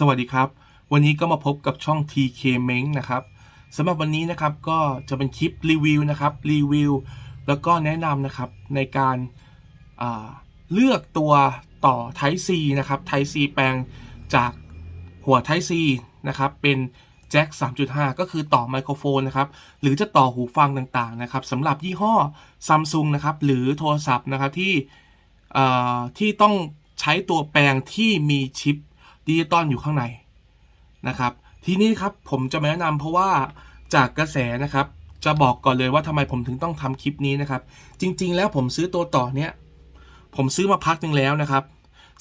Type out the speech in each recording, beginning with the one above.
สวัสดีครับ วันนี้ก็มาพบกับช่อง TK m e n g นะครับสำหรับวันนี้นะครับก็จะเป็นคลิปรีวิวนะครับรีวิวแล้วก็แนะนำนะครับในการาเลือกตัวต่อ Type C นะครับ Type C แปลงจากหัว Type C นะครับเป็นแจ็ค 3.5 ก็คือต่อไมโครโฟนนะครับหรือจะต่อหูฟังต่างๆนะครับสำหรับยี่ห้อ Samsung นะครับหรือโทรศัพท์นะครับที่ที่ต้องใช้ตัวแปลงที่มีชิป ดิจิตอลอยู่ข้างในนะครับ ทีนี้ครับผมจะมาแนะนำเพราะว่าจากกระแสนะครับจะบอกก่อนเลยว่าทำไมผมถึงต้องทำคลิปนี้นะครับ จริง ๆ แล้วผมซื้อตัวต่อเนี้ยผมซื้อมาพักหนึ่งแล้วนะครับ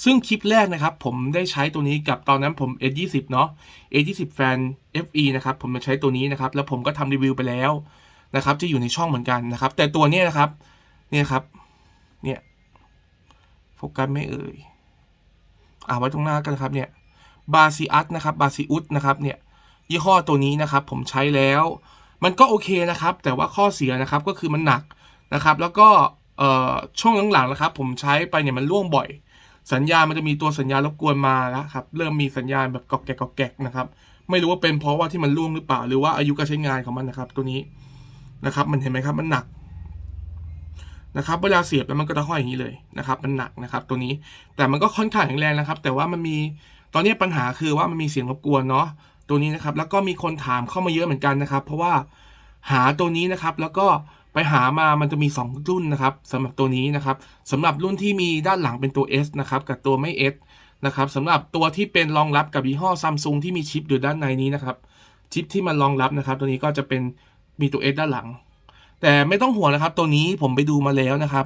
ซึ่งคลิปแรกนะครับ ผมได้ใช้ตัวนี้กับตอนนั้นผม S20 เนาะ S20 Fan FE นะครับผมมาใช้ตัวนี้นะครับ แล้วผมก็ทำรีวิวไปแล้วนะครับที่อยู่ในช่องเหมือนกันนะครับ แต่ตัวเนี้ยนะครับเนี่ยครับเนี่ยโฟกัสไม่เอ่ยอ่าไว้ตรงหน้ากันครับเนี่ย บาซิอัสนะครับบาซิอุสนะครับเนี่ยยี่ห้อตัวนี้นะครับผมใช้แล้ว มันก็โอเคนะครับ แต่ว่าข้อเสียนะครับก็คือมันหนักนะครับ แล้วก็ช่วงหลังๆนะครับ ผมใช้ไปเนี่ยมันร่วงบ่อย สัญญาณมันจะมีตัวสัญญาณรบกวนมาแล้วครับเริ่มมีสัญญาณแบบกอกแกกกอกแกกนะครับไม่รู้ว่าเป็นเพราะว่าที่มันร่วงหรือเปล่า หรือว่าอายุการใช้งานของมันนะครับ ตัวนี้นะครับ มันเห็นไหมครับมันหนักนะครับเวลาเสียบแล้วมันก็จะห้อยอย่างนี้เลยนะครับ มันหนักนะครับ ตัวนี้แต่มันก็ค่อนข้างแข็งแรงนะครับ แต่ว่ามันมี ตอนนี้ปัญหาคือว่ามันมีเสียงรบกวนเนาะตัวนี้นะครับแล้วก็มีคนถามเข้ามาเยอะเหมือนกันนะครับ เพราะว่าหาตัวนี้นะครับแล้วก็ไปหามามันจะมี 2 รุ่นนะครับสำหรับตัวนี้นะครับสำหรับรุ่นที่มีด้านหลังเป็นตัว S นะครับกับตัวไม่ S นะครับสำหรับตัวที่เป็นรองรับกับยี่ห้อซัมซุงที่มีชิปอยู่ด้านในนี้นะครับชิปที่มันรองรับนะครับ ตัวนี้ก็จะเป็นมีตัว S ด้านหลัง แต่ไม่ต้องห่วงนะครับ ตัวนี้ผมไปดูมาแล้วนะครับ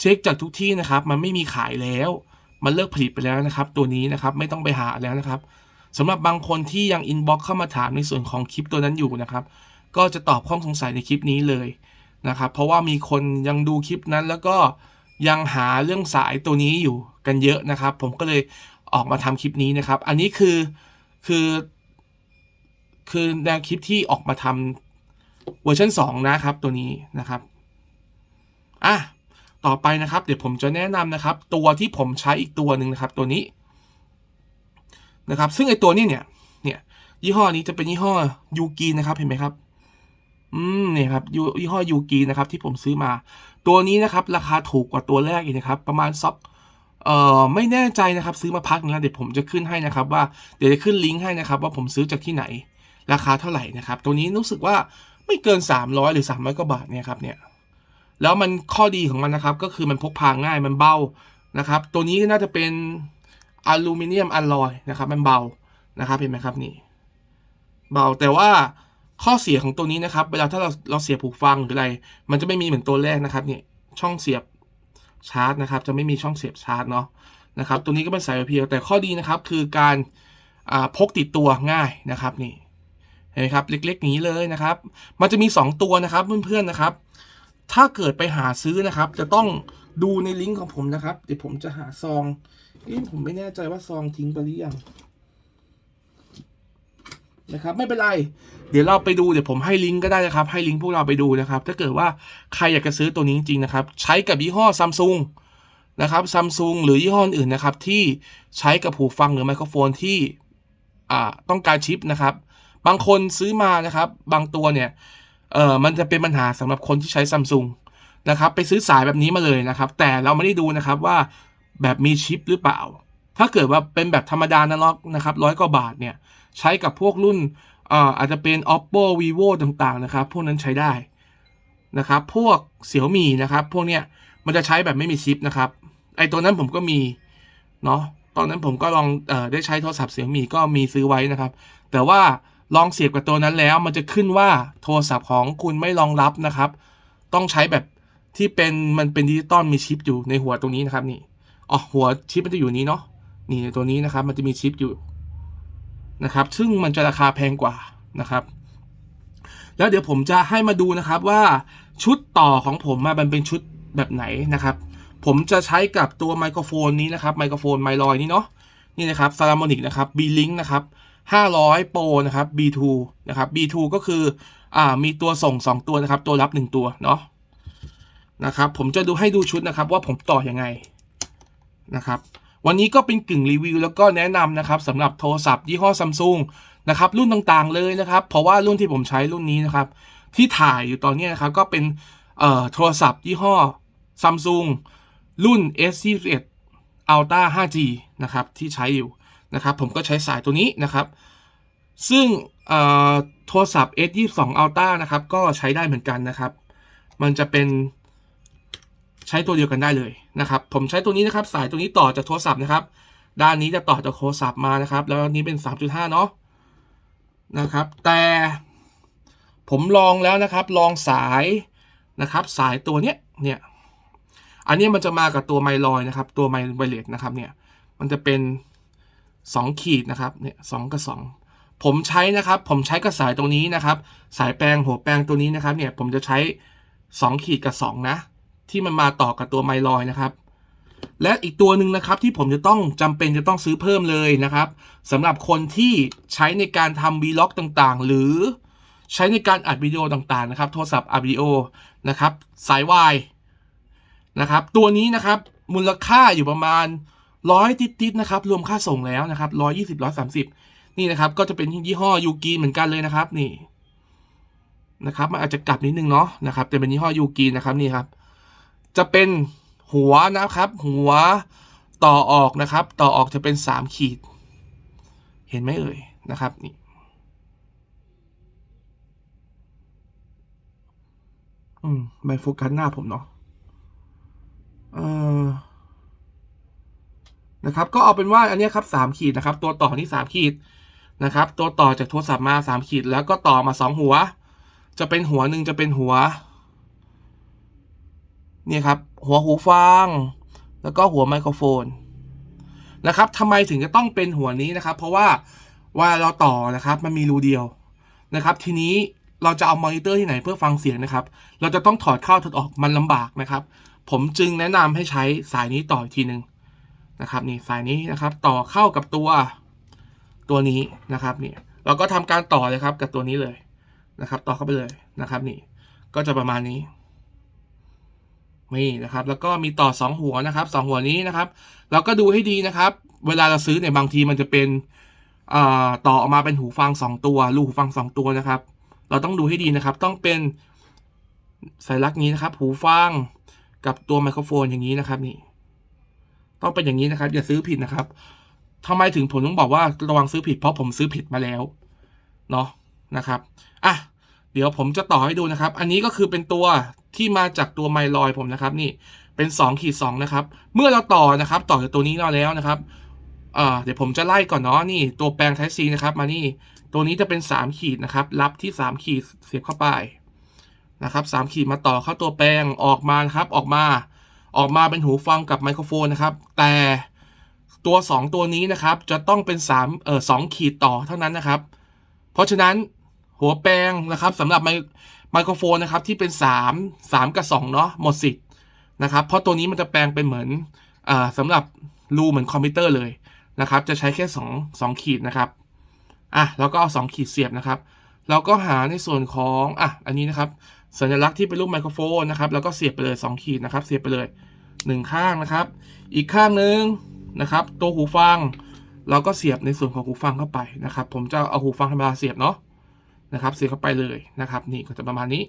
เช็คจากทุกที่นะครับ มันไม่มีขายแล้ว มันเลิกผลิตไปแล้วนะครับ ตัวนี้นะครับไม่ต้องไปหาแล้วนะครับสำหรับบางคนที่ยังอินบ็อกเข้ามาถามในส่วนของคลิปตัวนั้นอยู่นะครับ ก็จะตอบข้อสงสัยในคลิปนี้เลยนะครับ เพราะว่ามีคนยังดูคลิปนั้นแล้วก็ยังหาเรื่องสายตัวนี้อยู่กันเยอะนะครับ ผมก็เลยออกมาทำคลิปนี้นะครับ อันนี้คือคือ คือแนวคลิปที่ออกมาทำเวอร์ชัน2นะครับตัวนี้นะครับอะ ต่อไปนะครับ เดี๋ยวผมจะแนะนำนะครับ ตัวที่ผมใช้อีกตัวหนึ่งนะครับ ตัวนี้นะครับ ซึ่งไอตัวนี้เนี่ย เนี่ยยี่ห้อนี้จะเป็นยี่ห้อยูกีนะครับเห็นไหมครับ อืมเนี่ยครับยยี่ห้อยูกีนะครับที่ผมซื้อมา ตัวนี้นะครับ ราคาถูกกว่าตัวแรกอีกนะครับ ประมาณซักเอ่อไม่แน่ใจนะครับ ซื้อมาพักนึงแล้วเดี๋ยวผมจะขึ้นให้นะครับ ว่าเดี๋ยวจะขึ้นลิงก์ให้นะครับ ว่าผมซื้อจากที่ไหน ราคาเท่าไหร่นะครับ ตัวนี้รู้สึกว่าไม่เกิน 300 หรือ 300กว่าบาทเนี่ยครับเนี่ย แล้วมันข้อดีของมันนะครับ ก็คือมันพกพาง่ายมันเบานะครับ ตัวนี้น่าจะเป็นอลูมิเนียมอลลอยนะครับ มันเบานะครับเห็นไหมครับนี่ เบาแต่ว่าข้อเสียของตัวนี้นะครับ เวลาถ้าเราเราเสียบผูกฟังหรืออะไร มันจะไม่มีเหมือนตัวแรกนะครับเนี่ยช่องเสียบชาร์จนะครับ จะไม่มีช่องเสียบชาร์จเนาะนะครับ ตัวนี้ก็เป็นสายเพียวแต่ข้อดีนะครับคือการพกติดตัวง่ายนะครับนี่เห็นไหมครับเล็กๆนี้เลยนะครับ มันจะมี 2 ตัวนะครับเพื่อนๆนะครับ ถ้าเกิดไปหาซื้อนะครับ จะต้องดูในลิงก์ของผมนะครับ เดี๋ยวผมจะหาซองเอ๊ะผมไม่แน่ใจว่าซองทิ้งไปหรือยังนะครับไม่เป็นไร เดี๋ยวเราไปดูเดี๋ยวผมให้ลิงก์ก็ได้นะครับ ให้ลิงก์พวกเราไปดูนะครับ ถ้าเกิดว่าใครอยากจะซื้อตัวนี้จริงๆนะครับ ใช้กับยี่ห้อซัมซุงนะครับซัมซุงหรือยี่ห้ออื่นนะครับ ที่ใช้กับหูฟังหรือไมโครโฟนที่ต้องการชิปนะครับ บางคนซื้อมานะครับ บางตัวเนี่ย เออมันจะเป็นปัญหาสำหรับคนที่ใช้ซัมซุงนะครับไปซื้อสายแบบนี้มาเลยนะครับ แต่เราไม่ได้ดูนะครับว่าแบบมีชิปหรือเปล่า ถ้าเกิดว่าเป็นแบบธรรมดานะล็อกนะครับร้อยกว่าบาทเนี่ยใช้กับพวกรุ่นเอ่อาจจะเป็น oppo vivo ต่างๆนะครับ พวกนั้นใช้ได้นะครับ พวกเสี่ยวมีนะครับ พวกเนี้ยมันจะใช้แบบไม่มีชิปนะครับ ไอตัวนั้นผมก็มีเนาะตอนนั้นผมก็ลองเอ่อได้ใช้โทรศัพท์เสี่ยวมีก็มีซื้อไว้นะครับ แต่ว่า ลองเสียบกับตัวนั้นแล้ว มันจะขึ้นว่าโทรศัพท์ของคุณไม่รองรับนะครับ ต้องใช้แบบที่เป็นมันเป็นดิจิตอลมีชิปอยู่ในหัวตรงนี้นะครับนี่อ๋อหัวชิปมันจะอยู่นี้เนาะนี่ตัวนี้นะครับ มันจะมีชิปอยู่นะครับ ซึ่งมันจะราคาแพงกว่านะครับ แล้วเดี๋ยวผมจะให้มาดูนะครับว่าชุดต่อของผมมันเป็นชุดแบบไหนนะครับ ผมจะใช้กับตัวไมโครโฟนนี้นะครับไมโครโฟนไมลอยนี่เนาะนี่นะครับซา l ามอนิกนะครับ B-Link นะครับ 500 Pro นะครับ B2 นะครับ B2 ก็คืออ่ามีตัวส่ง 2 ตัวนะครับ ตัวรับ 1 ตัวเนาะนะครับผมจะดูให้ดูชุดนะครับว่าผมต่ออยังไงนะครับวันนี้ก็เป็นกึ่งรีวิวแล้วก็แนะนำนะครับสำหรับโทรศัพท์ยี่ห้อซัมซุงนะครับรุ่นต่างๆเลยนะครับ เพราะว่ารุ่นที่ผมใช้รุ่นนี้นะครับ ที่ถ่ายอยู่ตอนนี้นะครับก็เป็นเอ่อโทรศัพท์ยี่ห้อซัมซุงรุ่น S21 Ultra 5G นะครับที่ใช้อยู่ นะครับผมก็ใช้สายตัวนี้นะครับ ซึ่งโทรศัพท์ S22 Ultra นะครับก็ใช้ได้เหมือนกันนะครับ มันจะเป็นใช้ตัวเดียวกันได้เลยนะครับ ผมใช้ตัวนี้นะครับ สายตัวนี้ต่อจากโทรศัพท์นะครับ ด้านนี้จะต่อจากโทรศัพท์มานะครับ แล้วนนี้เป็น 3.5 เนาะนะครับ แต่ผมลองแล้วนะครับ ลองสายนะครับ สายตัวเนี้ยเนี่ยอันนี้มันจะมากับตัวไมลอยนะครับ ตัวไมไวเลสนะครับเนี่ยมันจะเป็น 2 ขีดนะครับเนี่ยสองกับ 2 ผมใช้นะครับ ผมใช้กับสายตรงนี้นะครับ สายแปลงหัวแปลงตัวนี้นะครับเนี่ยผมจะใช้ 2 ขีดกับ 2 นะ ที่มันมาต่อกับตัวไมลอยนะครับ และอีกตัวหนึ่งนะครับที่ผมจะต้องจำเป็นจะต้องซื้อเพิ่มเลยนะครับสำหรับคนที่ใช้ในการทำวีล็อกต่างๆ หรือใช้ในการอัดวิดีโอต่างๆนะครับโทรศัพท์อัดวิดีโอนะครับสายวายนะครับตัวนี้นะครับมูลค่าอยู่ประมาณ ร้อยติดๆนะครับ รวมค่าส่งแล้วนะครับร้อยยี่สิบร้อยสามสิบนี่นะครับ ก็จะเป็นยี่ห้อยูกีเหมือนกันเลยนะครับ นี่นะครับมันอาจจะกลับนิดนึงเนาะนะครับแต่เป็นยี่ห้อยูกีนะครับนี่ครับ จะเป็นหัวนะครับ หัวต่อออกนะครับ ต่อออกจะเป็นสามขีด เห็นไหมเอ่ยนะครับนี่อืมไม่โฟกัสหน้าผมเนาะเออ นะครับ ก็เอาเป็นว่าอันนี้ครับสามขีดนะครับ ตัวต่อนี่สามขีดนะครับ ตัวต่อจากโทรศัพท์มาสามขีด แล้วก็ต่อมาสองหัว จะเป็นหัวหนึ่งจะเป็นหัวเนี่ยครับ หัวหูฟัง แล้วก็หัวไมโครโฟนนะครับทำไมถึงจะต้องเป็นหัวนี้นะครับ เพราะว่าว่าเราต่อนะครับ มันมีรูเดียวนะครับ ทีนี้เราจะเอามอนิเตอร์ที่ไหนเพื่อฟังเสียงนะครับ เราจะต้องถอดเข้าถอดออกมันลำบากนะครับ ผมจึงแนะนำให้ใช้สายนี้ต่ออีกทีหนึ่ง นะครับนี่สายนี้นะครับต่อเข้ากับตัวตัวนี้นะครับนี่เราก็ทำการต่อเลยครับกับตัวนี้เลยนะครับ ต่อเข้าไปเลยนะครับนี่ก็จะประมาณนี้นี่นะครับ แล้วก็มีต่อ 2 หัวนะครับสองหัวนี้นะครับ เราก็ดูให้ดีนะครับ เวลาเราซื้อเนี่ยบางทีมันจะเป็นต่อออกมาเป็นหูฟัง 2 ตัวลูกหูฟัง 2 ตัวนะครับ เราต้องดูให้ดีนะครับ ต้องเป็นสัญลักษณ์นี้นะครับ หูฟังกับตัวไมโครโฟนอย่างนี้นะครับนี่ ต้องเป็นอย่างนี้นะครับ อย่าซื้อผิดนะครับทำไมถึงผมต้องบอกว่าระวังซื้อผิดเพราะผมซื้อผิดมาแล้วเนาะนะครับอะเดี๋ยวผมจะต่อให้ดูนะครับ อันนี้ก็คือเป็นตัวที่มาจากตัวไมลอยผมนะครับ นี่เป็น2ขีด2นะครับ เมื่อเราต่อนะครับ ต่อจากตัวนี้เราแล้วนะครับเดี๋ยวผมจะไล่ก่อนเนาะนี่ ตัวแปลง Type C นะครับ มานี่ตัวนี้จะเป็น 3 ขีดนะครับ รับที่ 3 ขีดเสียบเข้าไปนะครับ3ขีดมาต่อเข้าตัวแปลงออกมาครับออกมา ออกมาเป็นหูฟังกับไมโครโฟนนะครับ แต่ตัว 2 ตัวนี้นะครับ จะต้องเป็น3เอ่อ2ขีดต่อเท่านั้นนะครับ เพราะฉะนั้นหัวแปลงนะครับสำหรับไมไมโครโฟนนะครับที่เป็น 3 3 กับ 2 เนาะหมดสิทธิ์นะครับ เพราะตัวนี้มันจะแปลงเป็นเหมือนอ่าสำหรับรูเหมือนคอมพิวเตอร์เลยนะครับ จะใช้แค่ 2 2 ขีดนะครับอะแล้วก็เอา 2 ขีดเสียบนะครับเราก็หาในส่วนของอะอันนี้นะครับ สัญลักษณ์ที่เป็นรูปไมโครโฟนนะครับ แล้วก็เสียบไปเลย 2 ขีดนะครับ เสียบไปเลย 1ข้างนะครับ อีกข้างหนึ่งนะครับ ตัวหูฟัง เราก็เสียบในส่วนของหูฟังเข้าไปนะครับ ผมจะเอาหูฟังธรรมดาเสียบเนาะนะครับ เสียบเข้าไปเลยนะครับ นี่ก็จะประมาณนี้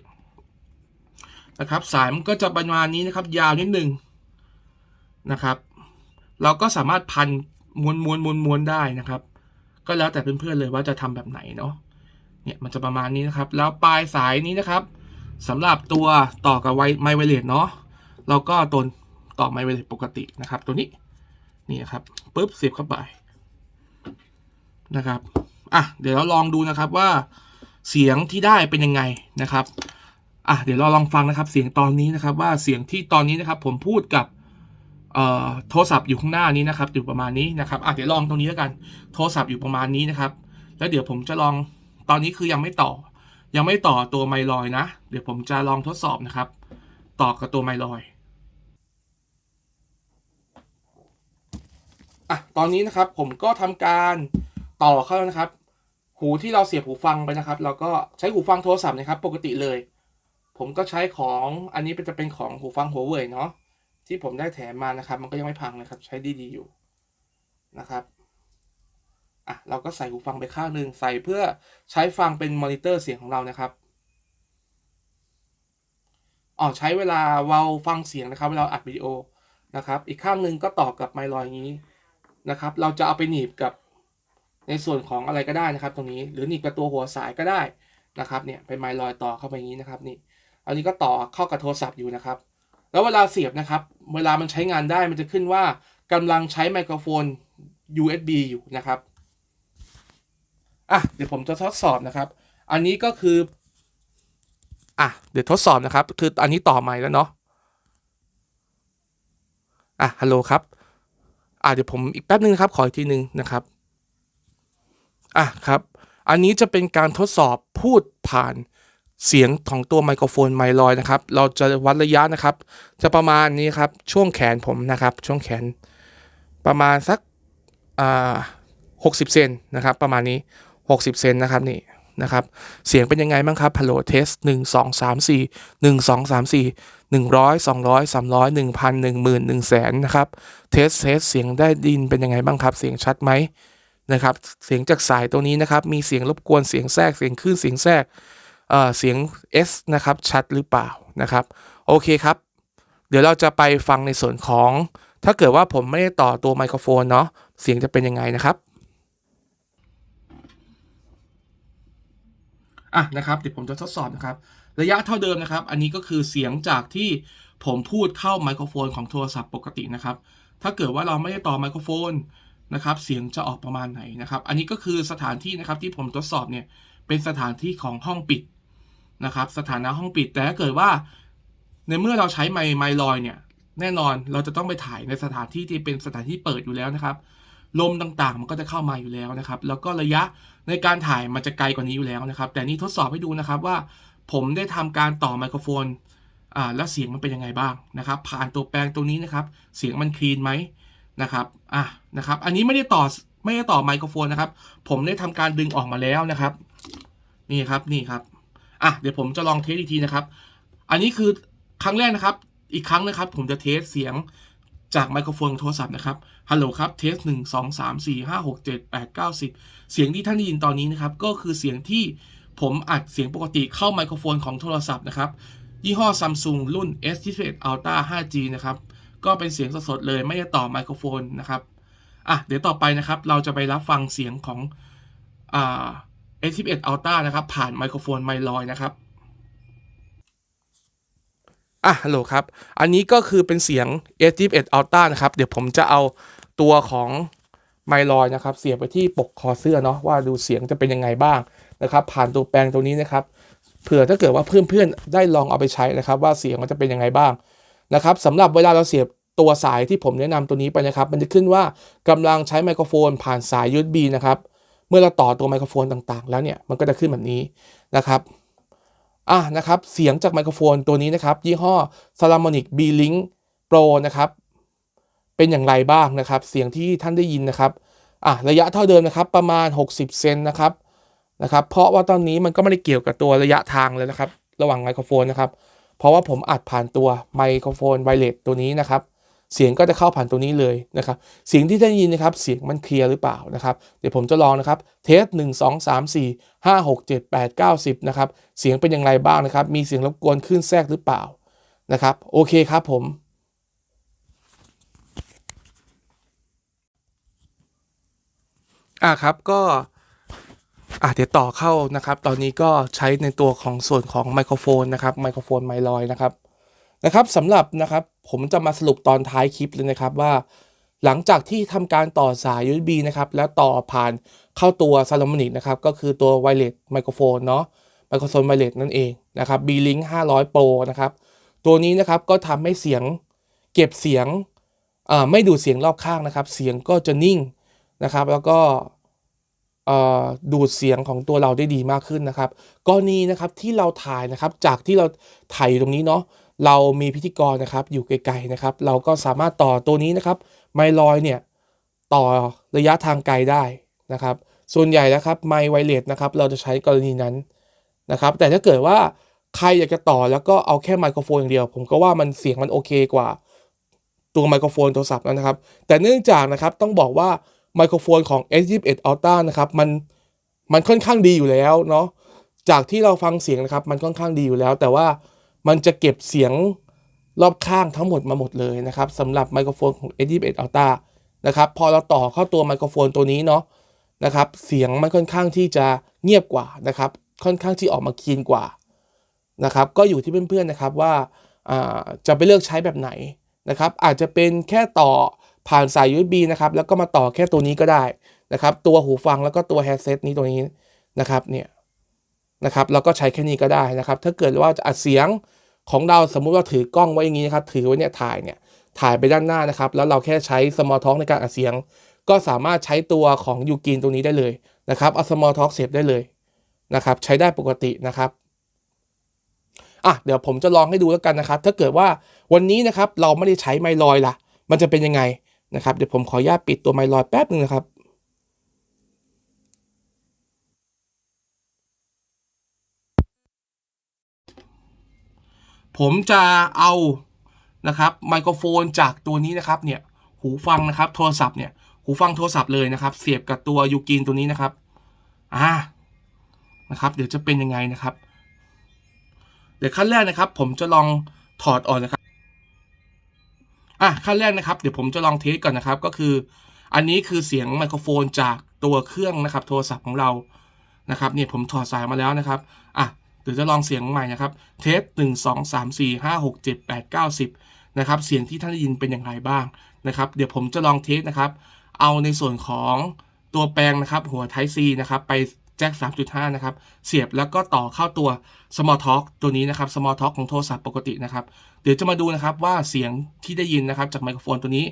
นะครับสายมันก็จะประมาณนี้นะครับ ยาวนิดนึงนะครับ เราก็สามารถพันม้วนม้วนม้วนม้วนได้นะครับ ก็แล้วแต่เพื่อนๆเลยว่าจะทำแบบไหนเนาะเนี่ยมันจะประมาณนี้นะครับ แล้วปลายสายนี้นะครับสำหรับตัวต่อกับไวไมไวเลสเนาะเราก็ตัว ต่อไมไวเลสปกตินะครับ ตัวนี้นี่ครับปุ๊บเสียบเข้าไปนะครับอะเดี๋ยวเราลองดูนะครับว่าเสียงที่ได้เป็นยังไงนะครับอะเดี๋ยวเราลองฟังนะครับ เสียงตอนนี้นะครับ ว่าเสียงที่ตอนนี้นะครับ ผมพูดกับเอ่อโทรศัพท์อยู่ข้างหน้านี้นะครับ อยู่ประมาณนี้นะครับอะเดี๋ยวลองตรงนี้แล้วกัน โทรศัพท์อยู่ประมาณนี้นะครับ แล้วเดี๋ยวผมจะลองตอนนี้คือยังไม่ต่อ ยังไม่ต่อตัวไมลอยนะ เดี๋ยวผมจะลองทดสอบนะครับ ต่อกับตัวไมลอย อะตอนนี้นะครับผมก็ทำการต่อเข้านะครับ หูที่เราเสียบหูฟังไปนะครับ เราก็ใช้หูฟังโทรศัพท์นะครับ ปกติเลย ผมก็ใช้ของอันนี้จะเป็นของหูฟังหัวเว่ยเนาะที่ผมได้แถมมานะครับ มันก็ยังไม่พังนะครับ ใช้ดีๆอยู่นะครับอะเราก็ใส่หูฟังไปข้างหนึ่งใส่เพื่อใช้ฟังเป็นมอนิเตอร์เสียงของเรานะครับอ๋อใช้เวลาเราฟังเสียงนะครับเวลาอัดวิดีโอนะครับ อีกข้างหนึ่งก็ต่อกับไมค์ลอยอย่างนี้ นะครับ เราจะเอาไปหนีบกับในส่วนของอะไรก็ได้นะครับ ตรงนี้หรือหนีบกับตัวหัวสายก็ได้นะครับเนี่ยเป็นไมลอยต่อเข้าไปอย่างนี้นะครับนี่อันนี้ก็ต่อเข้ากับโทรศัพท์อยู่นะครับ แล้วเวลาเสียบนะครับ เวลามันใช้งานได้มันจะขึ้นว่ากำลังใช้ไมโครโฟน USB อยู่นะครับอะเดี๋ยวผมจะทดสอบนะครับ อันนี้ก็คืออะเดี๋ยวทดสอบนะครับ คืออันนี้ต่อใหม่แล้วเนาะอะฮัลโหลครับ อะเดี๋ยวผมอีกแป๊บนึงนะครับ ขออีกทีนึงนะครับ อะครับ อันนี้จะเป็นการทดสอบพูดผ่านเสียงของตัวไมโครโฟนไมลอยนะครับ เราจะวัดระยะนะครับ จะประมาณนี้ครับ ช่วงแขนผมนะครับ ช่วงแขน ประมาณสักอ่าหกสิบเซนนะครับ ประมาณนี้ 60 เซนนะครับนี่ นะครับ เสียงเป็นยังไงบ้างครับฮัลโหลเทสหนึ่งสองสามสี่หนึ่งสองสามสี่หนึ่งร้อยสองร้อยสามร้อยหนึ่งพันหนึ่งหมื่นหนึ่งแสนนะครับ เทสเทสเสียงได้ดินเป็นยังไงบ้างครับ เสียงชัดไหมนะครับ เสียงจากสายตัวนี้นะครับ มีเสียงรบกวน เสียงแทรก เสียงคลื่น เสียงแทรก เอ่อ เสียง S นะครับ ชัดหรือเปล่านะครับ โอเคครับ เดี๋ยวเราจะไปฟังในส่วนของ ถ้าเกิดว่าผมไม่ได้ต่อตัวไมโครโฟนเนาะ เสียงจะเป็นยังไงนะครับ อะนะครับเดี๋ยวผมจะทดสอบนะครับ ระยะเท่าเดิมนะครับ อันนี้ก็คือเสียงจากที่ผมพูดเข้าไมโครโฟนของโทรศัพท์ปกตินะครับ ถ้าเกิดว่าเราไม่ได้ต่อไมโครโฟนนะครับ เสียงจะออกประมาณไหนนะครับ อันนี้ก็คือสถานที่นะครับที่ผมทดสอบเนี่ยเป็นสถานที่ของห้องปิดนะครับ สถานะห้องปิด แต่ถ้าเกิดว่า ในเมื่อเราใช้ไมไมลอยเนี่ย แน่นอนเราจะต้องไปถ่ายในสถานที่ที่เป็นสถานที่เปิดอยู่แล้วนะครับ ลมต่างๆ มันก็จะเข้ามาอยู่แล้วนะครับ แล้วก็ระยะในการถ่ายมันจะไกลกว่านี้อยู่แล้วนะครับ แต่นี่ทดสอบให้ดูนะครับว่า ผมได้ทำการต่อไมโครโฟนอ่าแล้วเสียงมันเป็นยังไงบ้างนะครับ ผ่านตัวแปลงตัวนี้นะครับ เสียงมันคลีนไหมนะครับอะนะครับ อันนี้ไม่ได้ต่อไม่ได้ต่อไมโครโฟนนะครับ ผมได้ทำการดึงออกมาแล้วนะครับ นี่ครับนี่ครับอะเดี๋ยวผมจะลองเทสอีกทีนะครับ อันนี้คือครั้งแรกนะครับ อีกครั้งนะครับ ผมจะเทสเสียง จากไมโครโฟนโทรศัพท์นะครับ ฮัลโหลครับ เทสหนึ่งสองสามสี่ห้าหกเจ็ดแปดเก้าสิบเสียงที่ท่านได้ยินตอนนี้นะครับ ก็คือเสียงที่ผมอัดเสียงปกติเข้าไมโครโฟนของโทรศัพท์นะครับ ยี่ห้อ Samsung รุ่น S21 Ultra 5G นะครับ ก็เป็นเสียงสดๆเลยไม่ได้ต่อไมโครโฟนนะครับ อะ เดี๋ยวต่อไปนะครับ เราจะไปรับฟังเสียงของอ่า S21 Ultra นะครับ ผ่านไมโครโฟนไมลอยนะครับ อะฮัลโหลครับ อันนี้ก็คือเป็นเสียง S21 Ultra นะครับ เดี๋ยวผมจะเอาตัวของไมลอยนะครับ เสียบไปที่ปกคอเสื้อเนาะว่าดูเสียงจะเป็นยังไงบ้างนะครับ ผ่านตัวแปลงตัวนี้นะครับ เผื่อถ้าเกิดว่าเพื่อนๆ ได้ลองเอาไปใช้นะครับ ว่าเสียงมันจะเป็นยังไงบ้างนะครับสำหรับเวลาเราเสียบตัวสายที่ผมแนะนำตัวนี้ไปนะครับ มันจะขึ้นว่ากำลังใช้ไมโครโฟนผ่านสาย USB นะครับ เมื่อเราต่อตัวไมโครโฟนต่างๆ แล้วเนี่ยมันก็จะขึ้นแบบนี้นะครับ อะนะครับ เสียงจากไมโครโฟนตัวนี้นะครับ ยี่ห้อ Salamonic B-Link Pro นะครับ เป็นอย่างไรบ้างนะครับ เสียงที่ท่านได้ยินนะครับอะระยะเท่าเดิมนะครับ ประมาณ 60 เซนนะครับนะครับ เพราะว่าตอนนี้มันก็ไม่ได้เกี่ยวกับตัวระยะทางเลยนะครับ ระหว่างไมโครโฟนนะครับ เพราะว่าผมอัดผ่านตัวไมโครโฟนไวเลสตัวนี้นะครับ เสียงก็จะเข้าผ่านตัวนี้เลยนะครับเสียงที่ได้ยินนะครับเสียงมันเคลียร์หรือเปล่านะครับเดี๋ยวผมจะลองนะครับเทสหนึ่งสองสามสี่ห้าหกเจ็ดแปดเก้าสิบนะครับเสียงเป็นอย่างไรบ้างนะครับ มีเสียงรบกวนขึ้นแทรกหรือเปล่านะครับโอเคครับผมอะครับก็อะเดี๋ยวต่อเข้านะครับ ตอนนี้ก็ใช้ในตัวของส่วนของไมโครโฟนนะครับไมโครโฟนไมลอยนะครับ นะครับสำหรับนะครับผมจะมาสรุปตอนท้ายคลิปเลยนะครับว่า หลังจากที่ทำการต่อสาย USB นะครับ แล้วต่อผ่านเข้าตัว s a l o m o n i c นะครับ ก็คือตัวไวเลสไมโครโฟนเนาะไมโครโฟนไวเลสนั่นเองนะครับ B-Link 500 Pro นะครับ ตัวนี้นะครับก็ทำให้เสียงเก็บเสียงไม่ดูดเสียงรอบข้างนะครับ เสียงก็จะนิ่งนะครับ แล้วก็ดูดเสียงของตัวเราได้ดีมากขึ้นนะครับกรณีนะครับที่เราถ่ายนะครับจากที่เราถ่ายอยู่ตรงนี้เนาะ เรามีพิธีกรนะครับอยู่ไกลๆนะครับ เราก็สามารถต่อตัวนี้นะครับไมลอยเนี่ยต่อระยะทางไกลได้นะครับ ส่วนใหญ่นะครับไมไวเลสนะครับเราจะใช้กรณีนั้นนะครับ แต่ถ้าเกิดว่าใครอยากจะต่อแล้วก็เอาแค่ไมโครโฟนอย่างเดียว ผมก็ว่ามันเสียงมันโอเคกว่า ตัวไมโครโฟนโทรศัพท์นะครับ แต่เนื่องจากนะครับต้องบอกว่าไมโครโฟนของ S21 Ultra นะครับมันมันค่อนข้างดีอยู่แล้วเนาะจากที่เราฟังเสียงนะครับ มันค่อนข้างดีอยู่แล้ว แต่ว่า มันจะเก็บเสียงรอบข้างทั้งหมดมาหมดเลยนะครับสำหรับไมโครโฟนของ S21 Ultra นะครับพอเราต่อเข้าตัวไมโครโฟนตัวนี้เนาะนะครับเสียงมันค่อนข้างที่จะเงียบกว่านะครับค่อนข้างที่ออกมาคีนกว่านะครับก็อยู่ที่เพื่อนๆนะครับว่าจะไปเลือกใช้แบบไหนนะครับอาจจะเป็นแค่ต่อผ่านสาย USB นะครับแล้วก็มาต่อแค่ตัวนี้ก็ได้นะครับตัวหูฟังแล้วก็ตัวแฮร์เซตนี้ตัวนี้นะครับเนี่ย นะครับเราก็ใช้แค่นี้ก็ได้นะครับ ถ้าเกิดว่าจะอัดเสียงของเราสมมุติว่าถือกล้องไว้อย่างนี้นะครับถือไว้เนี่ยถ่ายเนี่ยถ่ายไปด้านหน้านะครับ แล้วเราแค่ใช้ small talk ในการอัดเสียง ก็สามารถใช้ตัวของยูกินตรงนี้ได้เลยนะครับเอา small talk เสียบได้เลยนะครับ ใช้ได้ปกตินะครับอะเดี๋ยวผมจะลองให้ดูแล้วกันนะครับ ถ้าเกิดว่าวันนี้นะครับเราไม่ได้ใช้ไมลอยล่ะ มันจะเป็นยังไงนะครับ เดี๋ยวผมขออนุญาตปิดตัวไมลอยแป๊บนึงนะครับ ผมจะเอานะครับไมโครโฟนจากตัวนี้นะครับเนี่ยหูฟังนะครับโทรศัพท์เนี่ยหูฟังโทรศัพท์เลยนะครับ เสียบกับตัวยูกินตัวนี้นะครับอ่านะครับเดี๋ยวจะเป็นยังไงนะครับ เดี๋ยวขั้นแรกนะครับ ผมจะลองถอดออกนะครับอะขั้นแรกนะครับ เดี๋ยวผมจะลองเทสก่อนนะครับ ก็คือ อันนี้คือเสียงไมโครโฟนจากตัวเครื่องนะครับ โทรศัพท์ของเรานะครับเนี่ยผมถอดสายมาแล้วนะครับอะ เดี๋ยวจะลองเสียงใหม่นะครับ เทสหนึ่งสองสามสี่ห้าหกเจ็ดแปดเก้าสิบนะครับ เสียงที่ท่านได้ยินเป็นอย่างไรบ้างนะครับ เดี๋ยวผมจะลองเทสนะครับ เอาในส่วนของตัวแปลงนะครับ หัว Type C นะครับ ไปแจ็ค3.5 นะครับ เสียบแล้วก็ต่อเข้าตัว Small Talk ตัวนี้นะครับ Small Talk ของโทรศัพท์ปกตินะครับ เดี๋ยวจะมาดูนะครับว่าเสียงที่ได้ยินนะครับจากไมโครโฟนตัวนี้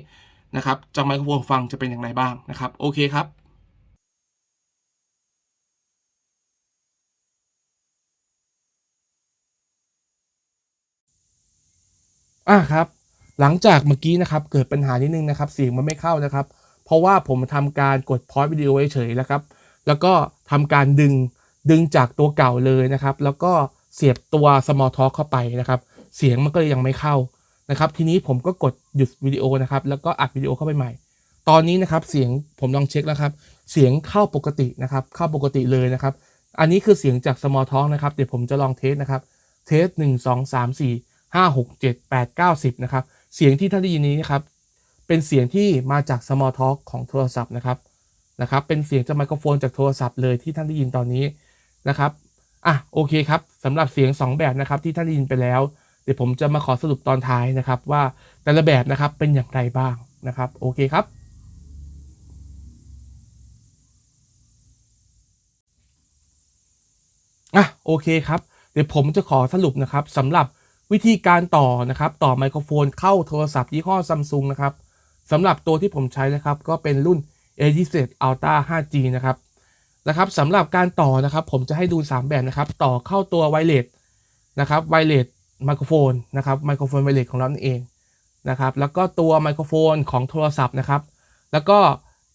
นะครับจากไมโครโฟนฟังจะเป็นอย่างไรบ้างนะครับ โอเคครับ อะครับ หลังจากเมื่อกี้นะครับเกิดปัญหานิดนึงนะครับเสียงมันไม่เข้านะครับ เพราะว่าผมทำการกดพอยต์วิดีโอเฉยแล้วครับ แล้วก็ทำการดึงดึงจากตัวเก่าเลยนะครับ แล้วก็เสียบตัว small talk เข้าไปนะครับ เสียงมันก็ยังไม่เข้านะครับ ทีนี้ผมก็กดหยุดวิดีโอนะครับ แล้วก็อัดวิดีโอเข้าไปใหม่ ตอนนี้นะครับเสียงผมลองเช็คแล้วครับ เสียงเข้าปกตินะครับ เข้าปกติเลยนะครับ อันนี้คือเสียงจาก small talk นะครับ เดี๋ยวผมจะลองเทสนะครับ เทสหนึ่งงสามสี่ 5 6 7 8 9 10นะครับเสียงที่ท่านได้ยินนี้นะครับเป็นเสียงที่มาจาก small talk ของโทรศัพท์นะครับนะครับ เป็นเสียงจากไมโครโฟนจากโทรศัพท์เลยที่ท่านได้ยินตอนนี้นะครับอะโอเคครับสำหรับเสียง 2 แบบนะครับที่ท่านได้ยินไปแล้ว เดี๋ยวผมจะมาขอสรุปตอนท้ายนะครับ ว่าแต่ละแบบนะครับเป็นอย่างไรบ้างนะครับโอเคครับอะโอเคครับ เดี๋ยวผมจะขอสรุปนะครับสำหรับ วิธีการต่อนะครับ ต่อไมโครโฟนเข้าโทรศัพท์ยี่ห้อซัมซุงนะครับสำหรับตัวที่ผมใช้นะครับ ก็เป็นรุ่น A27 Ultra 5G นะครับนะครับสำหรับการต่อนะครับ ผมจะให้ดู 3 แบบนะครับ ต่อเข้าตัวไวเลสนะครับไวเลสไมโครโฟนนะครับไมโครโฟนไวเลสของเราเองนะครับ แล้วก็ตัวไมโครโฟนของโทรศัพท์นะครับ แล้วก็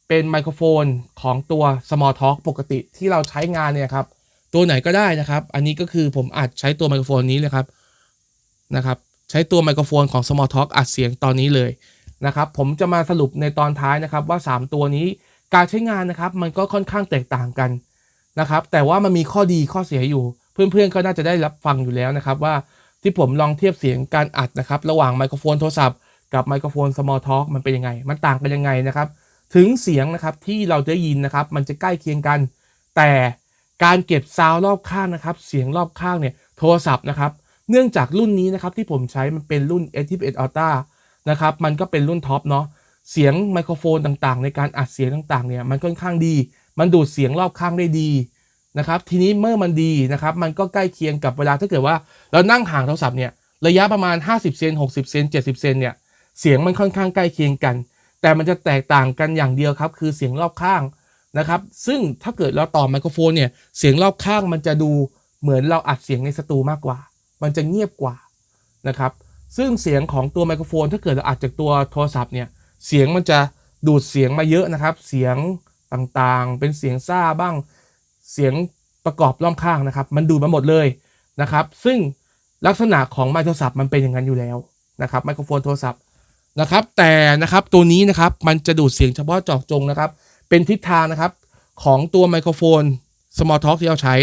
เป็นไมโครโฟนของตัว Small Talk ปกติที่เราใช้งานเนี่ยครับ ตัวไหนก็ได้นะครับ อันนี้ก็คือผมอาจใช้ตัวไมโครโฟนนี้เลยครับ นะครับ ใช้ตัวไมโครโฟนของ Small Talk อัดเสียงตอนนี้เลยนะครับ ผมจะมาสรุปในตอนท้ายนะครับว่า 3 ตัวนี้การใช้งานนะครับ มันก็ค่อนข้างแตกต่างกันนะครับ แต่ว่ามันมีข้อดีข้อเสียอยู่ เพื่อนๆก็น่าจะได้รับฟังอยู่แล้วนะครับ ว่าที่ผมลองเทียบเสียงการอัดนะครับ ระหว่างไมโครโฟนโทรศัพท์กับไมโครโฟน small talk มันเป็นยังไง มันต่างกันยังไงนะครับ ถึงเสียงนะครับที่เราจะยินนะครับ มันจะใกล้เคียงกัน แต่การเก็บซาวรอบข้างนะครับ เสียงรอบข้างเนี่ย โทรศัพท์นะครับ เนื่องจากรุ่นนี้นะครับที่ผมใช้มันเป็นรุ่น S21 Ultra นะครับมันก็เป็นรุ่นท็อปเนาะเสียงไมโครโฟนต่างๆ ในการอัดเสียงต่างๆเนี่ยมันค่อนข้างดี มันดูดเสียงรอบข้างได้ดีนะครับทีนี้เมื่อมันดีนะครับมันก็ใกล้เคียงกับเวลาถ้าเกิดว่าเรานั่งห่างโทรศัพท์เนี่ยระยะประมาณ 50 เซน 60 เซน 70 เซนเนี่ยเสียงมันค่อนข้างใกล้เคียงกัน แต่มันจะแตกต่างกันอย่างเดียวครับ คือเสียงรอบข้างนะครับ ซึ่งถ้าเกิดเราต่อไมโครโฟนเนี่ยเสียงรอบข้างมันจะดูเหมือนเราอัดเสียงในสตูมากกว่า มันจะเงียบกว่านะครับ ซึ่งเสียงของตัวไมโครโฟน ถ้าเกิดเราอัดจากตัวโทรศัพท์เนี่ย เสียงมันจะดูดเสียงมาเยอะนะครับ เสียงต่างๆ เป็นเสียงซ่าบ้าง เสียงประกอบรอบข้างนะครับ มันดูดมาหมดเลยนะครับ ซึ่งลักษณะของไมโครศัพท์มันเป็นอย่างนั้นอยู่แล้วนะครับ ไมโครโฟนโทรศัพท์นะครับ แต่นะครับตัวนี้นะครับมันจะดูดเสียงเฉพาะเจาะจงนะครับเเป็นทิศทางนะครับของตัวไมโครโฟน Small Talk ที่เราใช้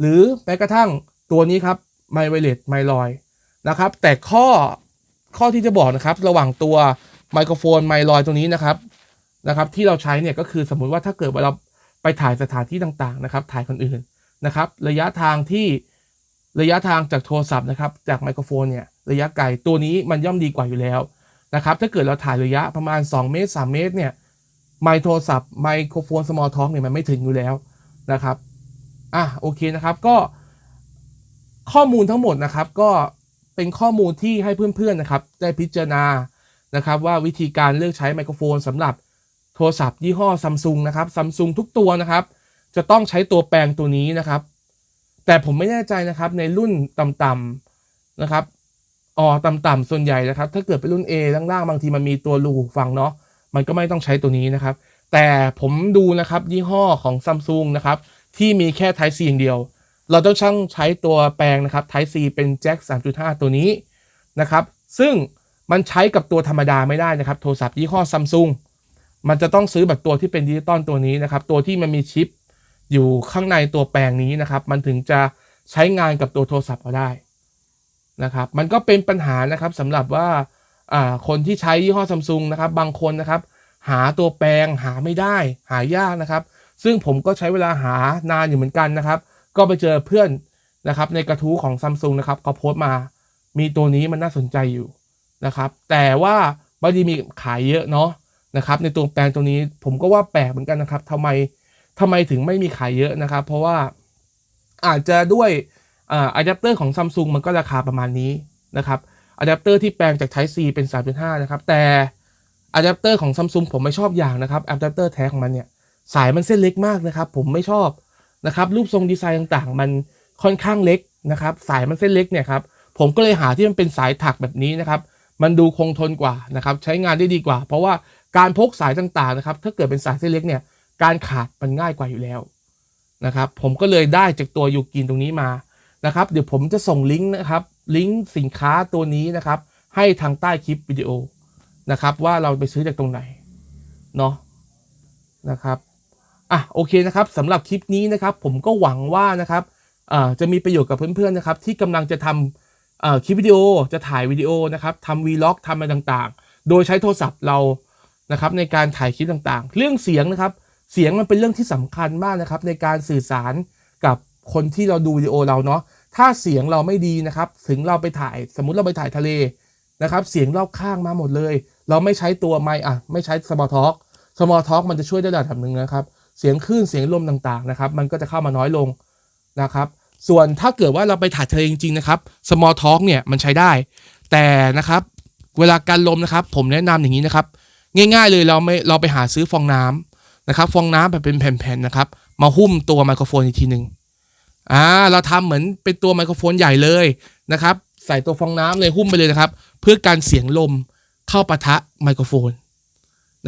หรือแม้กระทั่งตัวนี้ครับ m y w i r e l e s s m y l o y นะครับ แต่ข้อข้อที่จะบอกนะครับ ระหว่างตัวไมโครโฟนไมลอยตัวนี้นะครับนะครับ ที่เราใช้เนี่ยก็คือสมมุติว่าถ้าเกิดว่าเราไปถ่ายสถานที่ต่างๆนะครับ ถ่ายคนอื่นนะครับ ระยะทางที่ระยะทางจากโทรศัพท์นะครับ จากไมโครโฟนเนี่ยระยะไกลตัวนี้มันย่อมดีกว่าอยู่แล้วนะครับ ถ้าเกิดเราถ่ายระยะประมาณ 2 เมตร 3 เมตรเนี่ยไมโทรศัพท์ไมโครโฟน small talk เนี่ยมันไม่ถึงอยู่แล้วนะครับอะโอเคนะครับ ก็ ข้อมูลทั้งหมดนะครับก็เป็นข้อมูลที่ให้เพื่อนๆนะครับ ได้พิจารณานะครับว่าวิธีการเลือกใช้ไมโครโฟนสำหรับโทรศัพท์ยี่ห้อซัมซุงนะครับซัมซุงทุกตัวนะครับ จะต้องใช้ตัวแปลงตัวนี้นะครับ แต่ผมไม่แน่ใจนะครับในรุ่นต่ำๆนะครับอ๋อต่ำๆส่วนใหญ่นะครับ ถ้าเกิดเป็นรุ่น A ล่างๆบางทีมันมีตัวรูฟังเนาะมันก็ไม่ต้องใช้ตัวนี้นะครับ แต่ผมดูนะครับยี่ห้อของซัมซุงนะครับที่มีแค่ Type C อย่างเดียว เราต้องช่างใช้ตัวแปลงนะครับ Type C เป็นแจ็ค3.5 ตัวนี้นะครับ ซึ่งมันใช้กับตัวธรรมดาไม่ได้นะครับ โทรศัพท์ยี่ห้อซัมซุงมันจะต้องซื้อแบบตัวที่เป็นดิจิตอลตัวนี้นะครับ ตัวที่มันมีชิปอยู่ข้างในตัวแปลงนี้นะครับ มันถึงจะใช้งานกับตัวโทรศัพท์เราได้นะครับ มันก็เป็นปัญหานะครับสำหรับว่าอ่าคนที่ใช้ยี่ห้อซัมซุงนะครับ บางคนนะครับ หาตัวแปลงหาไม่ได้ หายากนะครับ ซึ่งผมก็ใช้เวลาหานานอยู่เหมือนกันนะครับ ก็ไปเจอเพื่อนนะครับในกระทู้ของซัมซุงนะครับเขาโพสต์มา มีตัวนี้มันน่าสนใจอยู่นะครับ แต่ว่าบางทีมีขายเยอะเนาะนะครับในตัวแปลงตัวนี้ผมก็ว่าแปลกเหมือนกันนะครับทำไมทำไมถึงไม่มีขายเยอะนะครับ เพราะว่าอาจจะด้วยอะแดปเตอร์ของซัมซุงมันก็ราคาประมาณนี้นะครับอะแดปเตอร์ที่แปลงจาก Type C เป็น 3.5 นะครับ แต่อะแดปเตอร์ของซัมซุงผมไม่ชอบอย่างนะครับอะแดปเตอร์แท้ของมันเนี่ย สายมันเส้นเล็กมากนะครับ ผมไม่ชอบ นะครับรูปทรงดีไซน์ต่างๆ มันค่อนข้างเล็กนะครับ สายมันเส้นเล็กเนี่ยครับผมก็เลยหาที่มันเป็นสายถักแบบนี้นะครับ มันดูคงทนกว่านะครับ ใช้งานได้ดีกว่า เพราะว่าการพกสายต่างๆนะครับ ถ้าเกิดเป็นสายเส้นเล็กเนี่ย การขาดมันง่ายกว่าอยู่แล้วนะครับ ผมก็เลยได้จากตัวยูกินตรงนี้มานะครับ เดี๋ยวผมจะส่งลิงก์นะครับ ลิงก์สินค้าตัวนี้นะครับ ให้ทางใต้คลิปวิดีโอนะครับ ว่าเราไปซื้อจากตรงไหนเนาะนะครับ อะโอเคนะครับสำหรับคลิปนี้นะครับ ผมก็หวังว่านะครับจะมีประโยชน์กับเพื่อนๆนะครับ ที่กำลังจะทำคลิปวิดีโอจะถ่ายวิดีโอนะครับทำวีล็อกทำอะไรต่างๆ โดยใช้โทรศัพท์เรานะครับในการถ่ายคลิปต่างๆ เรื่องเสียงนะครับ เสียงมันเป็นเรื่องที่สำคัญมากนะครับ ในการสื่อสารกับคนที่เราดูวิดีโอเราเนาะถ้าเสียงเราไม่ดีนะครับ ถึงเราไปถ่ายสมมุติเราไปถ่ายทะเลนะครับ เสียงรอบข้างมาหมดเลย เราไม่ใช้ตัวไมค์อะไม่ใช้ small talk small talk มันจะช่วยได้ระดับหนึ่งนะครับ เสียงคลื่นเสียงลมต่างๆนะครับ มันก็จะเข้ามาน้อยลงนะครับ ส่วนถ้าเกิดว่าเราไปถ่ายทะเลจริงๆนะครับ small talk เนี่ยมันใช้ได้ แต่นะครับเวลาการลมนะครับ ผมแนะนำอย่างนี้นะครับ ง่ายๆเลยเราไม่เราไปหาซื้อฟองน้ำนะครับฟองน้ำแบบเป็นแผ่นๆนะครับ มาหุ้มตัวไมโครโฟนอีกทีหนึ่งอ่าเราทำเหมือนเป็นตัวไมโครโฟนใหญ่เลยนะครับ ใส่ตัวฟองน้ำเลยหุ้มไปเลยนะครับ เพื่อการเสียงลมเข้าปะทะไมโครโฟน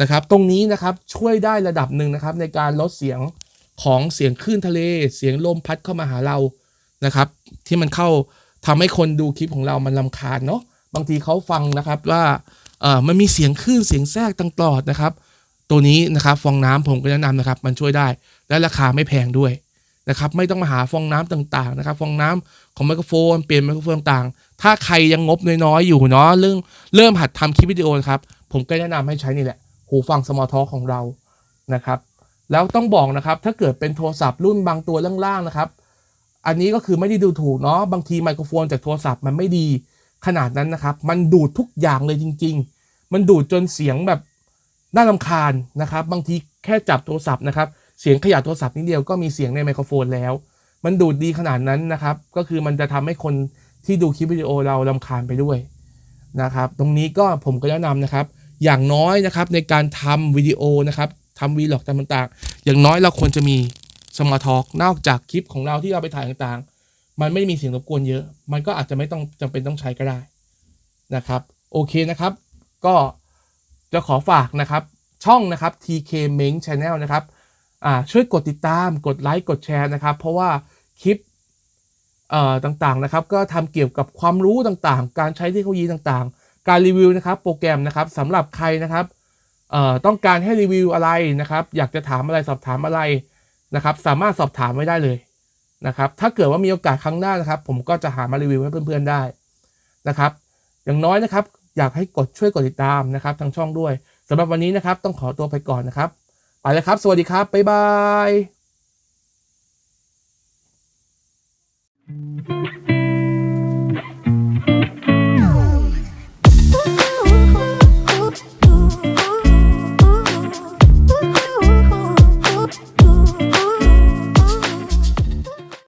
นะครับ ตรงนี้นะครับช่วยได้ระดับหนึ่งนะครับ ในการลดเสียงของเสียงคลื่นทะเล เสียงลมพัดเข้ามาหาเรานะครับ ที่มันเข้าทำให้คนดูคลิปของเรามันลำคาญเนาะบางทีเขาฟังนะครับว่าเออมันมีเสียงคลื่นเสียงแทรกตลอดนะครับ ตัวนี้นะครับฟองน้ำผมก็แนะนำนะครับ มันช่วยได้และราคาไม่แพงด้วยนะครับไม่ต้องมาหาฟองน้ำต่างๆนะครับ ฟองน้ำของไมโครโฟนเปลี่ยนไมโครโฟนต่างๆถ้าใครยังงบน้อยๆอยู่เนาะเรื่องเริ่มหัดทำคลิปวิดีโอนะครับผมก็แนะนำให้ใช้นี่แหละ หูฟังสมอท็อของเรานะครับแล้วต้องบอกนะครับถ้าเกิดเป็นโทรศัพท์รุ่นบางตัวล่างๆนะครับ อันนี้ก็คือไม่ได้ดูถูกเนาะบางทีไมโครโฟนจากโทรศัพท์มันไม่ดีขนาดนั้นนะครับ มันดูดทุกอย่างเลยจริง ๆ มันดูดจนเสียงแบบน่ารำคาญนะครับ บางทีแค่จับโทรศัพท์นะครับ เสียงขยับโทรศัพท์นิดเดียวก็มีเสียงในไมโครโฟนแล้ว มันดูดดีขนาดนั้นนะครับ ก็คือมันจะทำให้คนที่ดูคลิปวิดีโอเราลำคาญไปด้วยนะครับ ตรงนี้ก็ผมก็แนะนำนะครับ อย่างน้อยนะครับในการทำวิดีโอนะครับทำวีล็อกต่างๆ อย่างน้อยเราควรจะมีสมาร์ททอกนอกจากคลิปของเราที่เราไปถ่ายต่างๆ มันไม่มีเสียงรบกวนเยอะ มันก็อาจจะไม่ต้องจำเป็นต้องใช้ก็ได้นะครับ โอเคนะครับ ก็จะขอฝากนะครับ ช่องนะครับ TK m e n g Channel นะครับช่วยกดติดตามกดไลค์กดแชร์นะครับ เพราะว่าคลิปต่างๆนะครับ ก็ทำเกี่ยวกับความรู้ต่างๆ การใช้เทคโนโลยีต่างๆ การรีวิวนะครับโปรแกรมนะครับสำหรับใครนะครับต้องการให้รีวิวอะไรนะครับ อยากจะถามอะไรสอบถามอะไรนะครับ สามารถสอบถามไว้ได้เลยนะครับ ถ้าเกิดว่ามีโอกาสครั้งหน้านะครับ ผมก็จะหามารีวิวให้เพื่อนๆได้นะครับ อย่างน้อยนะครับ อยากให้กดช่วยกดติดตามนะครับทางช่องด้วยสำหรับวันนี้นะครับ ต้องขอตัวไปก่อนนะครับ ไปแล้วครับ สวัสดีครับ บ๊ายบาย